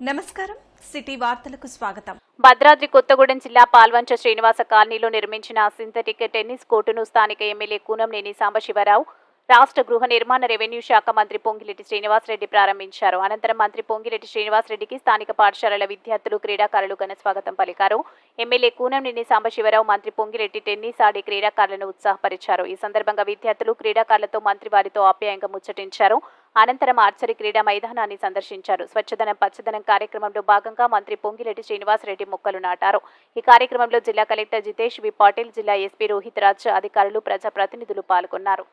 నమస్కారం. సిటీ వార్తలకు స్వాగతం. భద్రాద్రి కొత్తగూడెం జిల్లా పాల్వంచ శ్రీనివాస కాలనీలో నిర్మించిన సింథటిక్ టెన్నిస్ కోర్టును స్థానిక ఎమ్మెల్యే కూనంనేని సాంబశివరావు రాష్ట్ర గృహ నిర్మాణ రెవెన్యూ శాఖ మంత్రి పొంగిరెడ్డి శ్రీనివాసరెడ్డి ప్రారంభించారు. అనంతరం మంత్రి పొంగిరెడ్డి శ్రీనివాసరెడ్డికి స్థానిక పాఠశాలల విద్యార్థులు క్రీడాకారులు ఘన స్వాగతం పలికారు. ఎమ్మెల్యే కూనంనేని సాంబశివరావు మంత్రి పొంగిరెడ్డి టెన్నిస్ ఆడి క్రీడాకారులను ఉత్సాహపరిచారు. ఈ సందర్భంగా విద్యార్థులు క్రీడాకారులతో మంత్రి వారితో ఆప్యాయంగా ముచ్చటించారు. అనంతరం ఆర్చరీ క్రీడా మైదానాన్ని సందర్శించారు. స్వచ్ఛదనం పచ్చదనం కార్యక్రమంలో భాగంగా మంత్రి పొంగిరెడ్డి శ్రీనివాసరెడ్డి మొక్కలు నాటారు. ఈ కార్యక్రమంలో జిల్లా కలెక్టర్ జితేష్ వి. పాటిల్ జిల్లా ఎస్పీ రోహిత్ రాజ్ అధికారులు ప్రజాప్రతినిధులు పాల్గొన్నారు.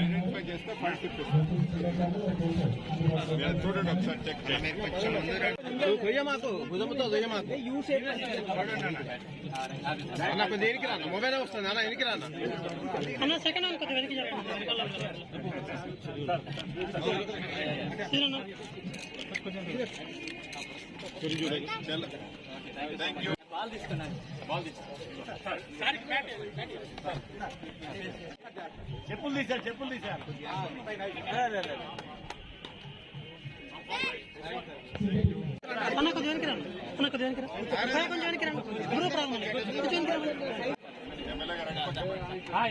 ఐడెంటిఫై చేస్తే ఫస్ట్ మీరు చూడండి ఒకసారి చెక్ చేయండి. దొయ్యమాకు భుజముతో దొయ్యమాకు అన్న. కొంచెం ఎనికి రాన్న మొబైల్ వస్తుంది? అన్న ఎనికి రాన్న అన్న సెకండ్ వెనక్కి చెప్పండి. థ్యాంక్ యూ చెప్పులు తీశారు చెప్పులు తీశారు అన్న కొద్దిగా వెనక్కి రండి అన్న కొద్దిగా వెనక్కి రండి సార్ కొంచెం వెనక్కి రండి కొంచెం వెనక్కి రండి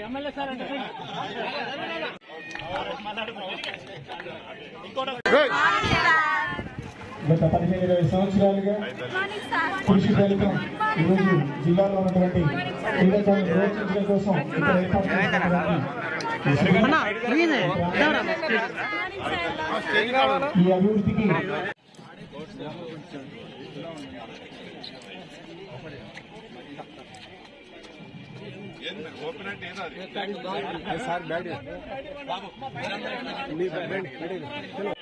ఎమ్మెల్యే సార్ అండి గత పదిహేను ఇరవై సంవత్సరాలుగా కృషి ఫలితం ఈరోజు జిల్లాలో ఉన్నటువంటి క్రీడాకారులను ప్రోత్సహించడం కోసం ఇక్కడ ఏర్పాటు చేసినటువంటి ఈ అభివృద్ధికి ఏంది మరి ఓపెన్ అంటే ఏదో అది సార్ బ్యాడ్